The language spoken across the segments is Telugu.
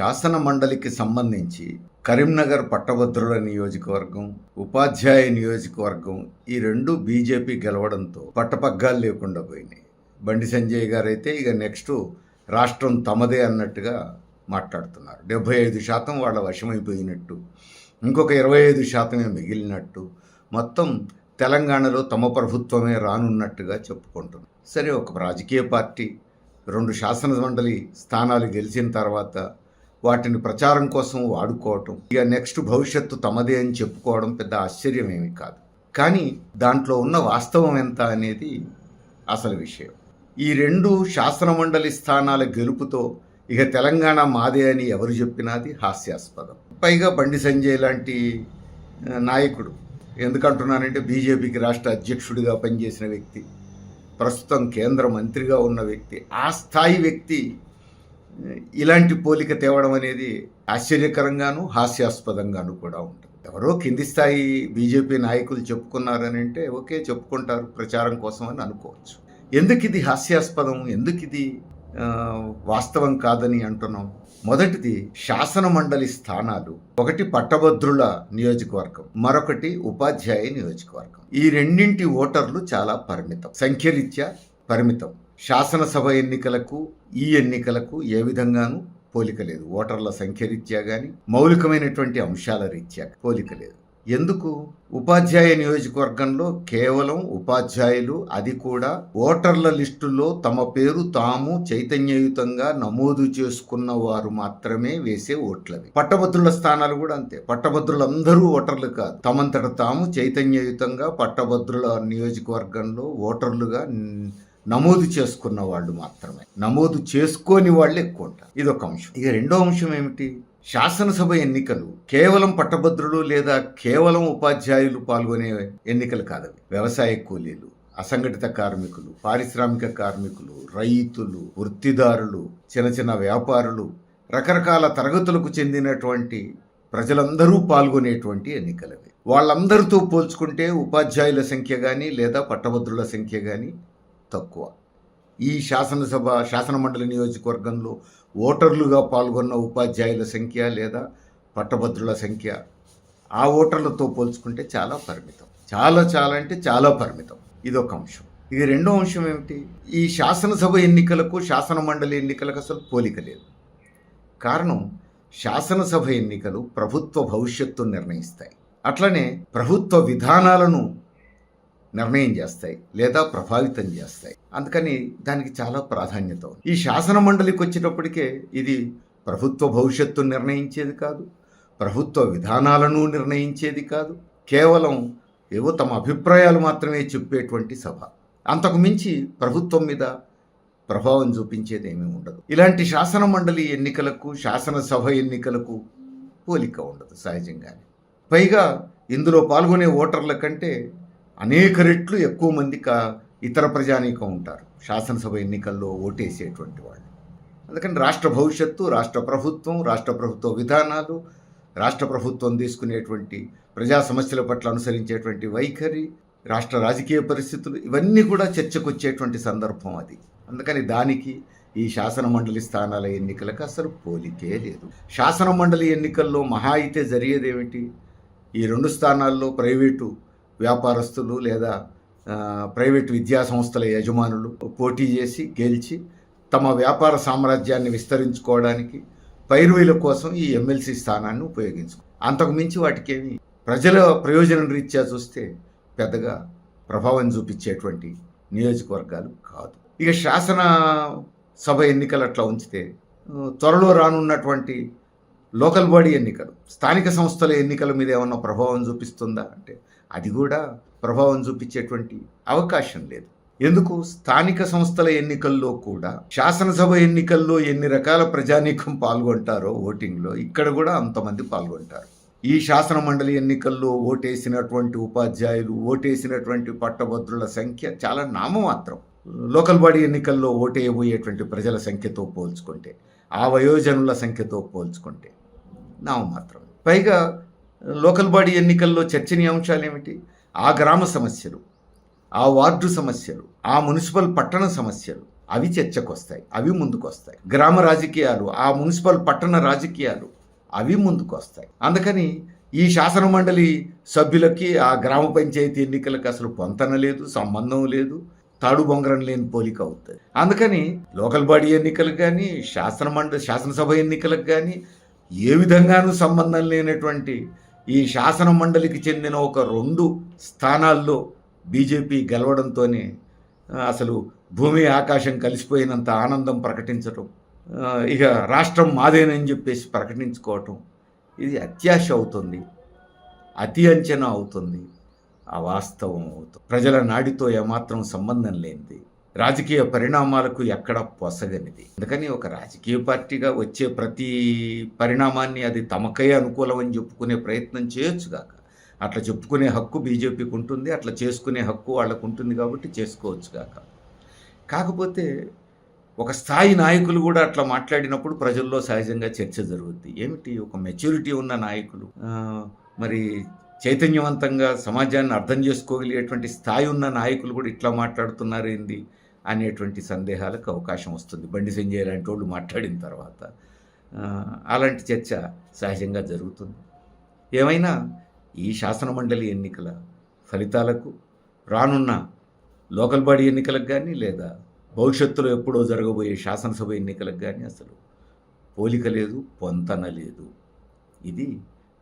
శాసన మండలికి సంబంధించి కరీంనగర్ పట్టభద్రుల నియోజకవర్గం ఉపాధ్యాయ నియోజకవర్గం ఈ రెండు బీజేపీ గెలవడంతో పట్టపగ్గాలు లేకుండా పోయినాయి. బండి సంజయ్ గారైతే ఇక నెక్స్ట్ రాష్ట్రం తమదే అన్నట్టుగా మాట్లాడుతున్నారు. డెబ్బై ఐదు శాతం వాళ్ళ వశమైపోయినట్టు ఇంకొక ఇరవై ఐదు శాతమే మిగిలినట్టు మొత్తం తెలంగాణలో తమ ప్రభుత్వమే రానున్నట్టుగా చెప్పుకుంటుంది సరే ఒక రాజకీయ పార్టీ రెండు శాసన మండలి స్థానాలు గెలిచిన తర్వాత వాటిని ప్రచారం కోసం వాడుకోవటం ఇక నెక్స్ట్ భవిష్యత్తు తమదే అని చెప్పుకోవడం పెద్ద ఆశ్చర్యం ఏమీ కాదు. కానీ దాంట్లో ఉన్న వాస్తవం ఎంత అనేది అసలు విషయం. ఈ రెండు శాసన మండలి స్థానాల గెలుపుతో ఇక తెలంగాణ మాదే అని ఎవరు చెప్పినాది హాస్యాస్పదం. పైగా బండి సంజయ్ లాంటి నాయకుడు ఎందుకంటున్నానంటే బీజేపీకి రాష్ట్ర అధ్యక్షుడిగా పనిచేసిన వ్యక్తి ప్రస్తుతం కేంద్ర మంత్రిగా ఉన్న వ్యక్తి ఆ స్థాయి వ్యక్తి ఇలాంటి పోలిక తేవడం అనేది ఆశ్చర్యకరంగాను హాస్యాస్పదంగాను కూడా ఉంటుంది. ఎవరో కింది స్థాయి బీజేపీ నాయకులు చెప్పుకున్నారని అంటే ఓకే చెప్పుకుంటారు ప్రచారం కోసం అని అనుకోవచ్చు. ఎందుకు ఇది హాస్యాస్పదం? ఎందుకు ఇది వాస్తవం కాదని అంటున్నాం? మొదటిది శాసన మండలి స్థానాలు ఒకటి పట్టభద్రుల నియోజకవర్గం మరొకటి ఉపాధ్యాయ నియోజకవర్గం. ఈ రెండింటి ఓటర్లు చాలా పరిమితం సంఖ్యరీత్యా పరిమితం. శాసనసభ ఎన్నికలకు ఈ ఎన్నికలకు ఏ విధంగానూ పోలిక లేదు. ఓటర్ల సంఖ్య రీత్యా కానీ మౌలికమైనటువంటి అంశాల రీత్యా పోలిక లేదు. ఎందుకు? ఉపాధ్యాయ నియోజకవర్గంలో కేవలం ఉపాధ్యాయులు అది కూడా ఓటర్ల లిస్టులో తమ పేరు తాము చైతన్యయుతంగా నమోదు చేసుకున్న వారు మాత్రమే వేసే ఓట్లవి. పట్టభద్రుల స్థానాలు కూడా అంతే. పట్టభద్రులందరూ ఓటర్లు కాదు. తమంతట తాము చైతన్యయుతంగా పట్టభద్రుల నియోజకవర్గంలో ఓటర్లుగా నమోదు చేసుకున్న వాళ్ళు మాత్రమే. నమోదు చేసుకోని వాళ్ళు ఎక్కువ ఉంటారు ఇది ఒక అంశం. ఇక రెండో అంశం ఏమిటి? శాసనసభ ఎన్నికలు కేవలం పట్టభద్రులు లేదా కేవలం ఉపాధ్యాయులు పాల్గొనే ఎన్నికలు కాదవి. వ్యవసాయ కూలీలు అసంఘటిత కార్మికులు పారిశ్రామిక కార్మికులు రైతులు వృత్తిదారులు చిన్న చిన్న వ్యాపారులు రకరకాల తరగతులకు చెందినటువంటి ప్రజలందరూ పాల్గొనేటువంటి ఎన్నికలవి. వాళ్ళందరితో పోల్చుకుంటే ఉపాధ్యాయుల సంఖ్య కానీ లేదా పట్టభద్రుల సంఖ్య కానీ తక్కువ. ఈ శాసనసభ శాసనమండలి నియోజకవర్గంలో ఓటర్లుగా పాల్గొన్న ఉపాధ్యాయుల సంఖ్య లేదా పట్టభద్రుల సంఖ్య ఆ ఓటర్లతో పోల్చుకుంటే చాలా పరిమితం. చాలా చాలా అంటే చాలా పరిమితం. ఇదొక అంశం. ఇది రెండో అంశం ఏమిటి? ఈ శాసనసభ ఎన్నికలకు శాసనమండలి ఎన్నికలకు అసలు పోలిక లేదు. కారణం శాసనసభ ఎన్నికలు ప్రభుత్వ భవిష్యత్తును నిర్ణయిస్తాయి. అట్లనే ప్రభుత్వ విధానాలను నిర్ణయం చేస్తాయి లేదా ప్రభావితం చేస్తాయి. అందుకని దానికి చాలా ప్రాధాన్యత ఉంది. ఈ శాసన మండలికి వచ్చేటప్పటికే ఇది ప్రభుత్వ భవిష్యత్తును నిర్ణయించేది కాదు ప్రభుత్వ విధానాలను నిర్ణయించేది కాదు కేవలం ఏవో తమ అభిప్రాయాలు మాత్రమే చెప్పేటువంటి సభ. అంతకు మించి ప్రభుత్వం మీద ప్రభావం చూపించేది ఏమీ ఉండదు. ఇలాంటి శాసన మండలి ఎన్నికలకు శాసనసభ ఎన్నికలకు పోలిక ఉండదు సహజంగానే. పైగా ఇందులో పాల్గొనే ఓటర్ల కంటే అనేక రెట్లు ఎక్కువ మంది కా ఇతర ప్రజానీకం ఉంటారు. శాసనసభ ఎన్నికల్లో ఓటేసేటువంటి వాళ్ళు. అందుకని రాష్ట్ర భవిష్యత్తు రాష్ట్ర ప్రభుత్వం రాష్ట్ర ప్రభుత్వ విధానాలు రాష్ట్ర ప్రభుత్వం తీసుకునేటువంటి ప్రజా సమస్యల పట్ల అనుసరించేటువంటి వైఖరి రాష్ట్ర రాజకీయ పరిస్థితులు ఇవన్నీ కూడా చర్చకు వచ్చేటువంటి సందర్భం అది. అందుకని దానికి ఈ శాసన మండలి స్థానాల ఎన్నికలకు అసలు పోలికే లేదు. శాసన మండలి ఎన్నికల్లో మహా అయితే జరిగేదేమిటి? ఈ రెండు స్థానాల్లో ప్రైవేటు వ్యాపారస్తులు లేదా ప్రైవేట్ విద్యా సంస్థల యజమానులు పోటీ చేసి గెలిచి తమ వ్యాపార సామ్రాజ్యాన్ని విస్తరించుకోవడానికి పైరువీల కోసం ఈ ఎమ్మెల్సీ స్థానాన్ని ఉపయోగించుకు అంతకు మించి వాటికేమి ప్రజల ప్రయోజనం రీత్యా చూస్తే పెద్దగా ప్రభావం చూపించేటువంటి నియోజకవర్గాలు కాదు. ఇక శాసన సభ ఎన్నికలు అట్లా ఉంచితే త్వరలో రానున్నటువంటి లోకల్ బాడీ ఎన్నికలు స్థానిక సంస్థల ఎన్నికల మీద ఏమన్నా ప్రభావం చూపిస్తుందా? అంటే అది కూడా ప్రభావం చూపించేటువంటి అవకాశం లేదు. ఎందుకు? స్థానిక సంస్థల ఎన్నికల్లో కూడా శాసనసభ ఎన్నికల్లో ఎన్ని రకాల ప్రజానీకం పాల్గొంటారో ఓటింగ్లో ఇక్కడ కూడా అంతమంది పాల్గొంటారు. ఈ శాసన మండలి ఎన్నికల్లో ఓటేసినటువంటి ఉపాధ్యాయులు ఓటేసినటువంటి పట్టభద్రుల సంఖ్య చాలా నామమాత్రం. లోకల్ బాడీ ఎన్నికల్లో ఓటేయబోయేటువంటి ప్రజల సంఖ్యతో పోల్చుకుంటే ఆ వయోజనుల సంఖ్యతో పోల్చుకుంటే నామమాత్రం. పైగా లోకల్ బాడీ ఎన్నికల్లో చర్చనీయాంశాలు ఏమిటి ఆ గ్రామ సమస్యలు ఆ వార్డు సమస్యలు ఆ మున్సిపల్ పట్టణ సమస్యలు అవి చర్చకు వస్తాయి అవి ముందుకు వస్తాయి గ్రామ రాజకీయాలు ఆ మున్సిపల్ పట్టణ రాజకీయాలు అవి ముందుకు వస్తాయి అందుకని ఈ శాసన మండలి సభ్యులకి ఆ గ్రామ పంచాయతీ ఎన్నికలకు అసలు పొంతన లేదు సంబంధం లేదు తాడు బొంగరం లేని పోలిక అవుతుంది. అందుకని లోకల్ బాడీ ఎన్నికలకు కానీ శాసన మండలి శాసనసభ ఎన్నికలకు కానీ ఏ విధంగానూ సంబంధం లేనటువంటి ఈ శాసన మండలికి చెందిన ఒక రెండు స్థానాల్లో బీజేపీ గెలవడంతోనే అసలు భూమి ఆకాశం కలిసిపోయినంత ఆనందం ప్రకటించటం ఇక రాష్ట్రం మాదేనని చెప్పేసి ప్రకటించుకోవటం ఇది అత్యాశ అవుతుంది. అతి అంచనా అవుతుంది. అవాస్తవం అవుతుంది. ప్రజల నాడితో ఏమాత్రం సంబంధం లేనిది. రాజకీయ పరిణామాలకు ఎక్కడ పొసగనిది. అందుకని ఒక రాజకీయ పార్టీగా వచ్చే ప్రతి పరిణామాన్ని అది తమకై అనుకూలం అని చెప్పుకునే ప్రయత్నం చేయొచ్చుగాక అట్లా చెప్పుకునే హక్కు బీజేపీకి ఉంటుంది అట్లా చేసుకునే హక్కు వాళ్ళకు ఉంటుంది కాబట్టి చేసుకోవచ్చుగాక కాకపోతే ఒక స్థాయి నాయకులు కూడా అట్లా మాట్లాడినప్పుడు ప్రజల్లో సహజంగా చర్చ జరుగుద్ది. ఏమిటి? ఒక మెచ్యూరిటీ ఉన్న నాయకులు. మరి చైతన్యవంతంగా సమాజాన్ని అర్థం చేసుకోగలిగేటువంటి స్థాయి ఉన్న నాయకులు కూడా ఇట్లా మాట్లాడుతున్నారేంది? అనేటువంటి సందేహాలకు అవకాశం వస్తుంది. బండి సంజయ్ లాంటి వాళ్ళు మాట్లాడిన తర్వాత అలాంటి చర్చ సహజంగా జరుగుతుంది. ఏమైనా ఈ శాసనమండలి ఎన్నికల ఫలితాలకు రానున్న లోకల్ బాడీ ఎన్నికలకు కానీ లేదా భవిష్యత్తులో ఎప్పుడో జరగబోయే శాసనసభ ఎన్నికలకు కానీ అసలు పోలిక లేదు పొంతన లేదు. ఇది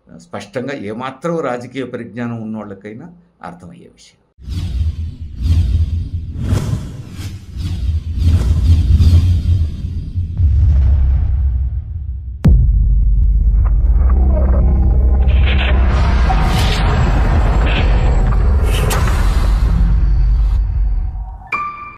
స్పష్టంగా ఏమాత్రం రాజకీయ పరిజ్ఞానం ఉన్నోళ్ళకైనా అర్థమయ్యే విషయం.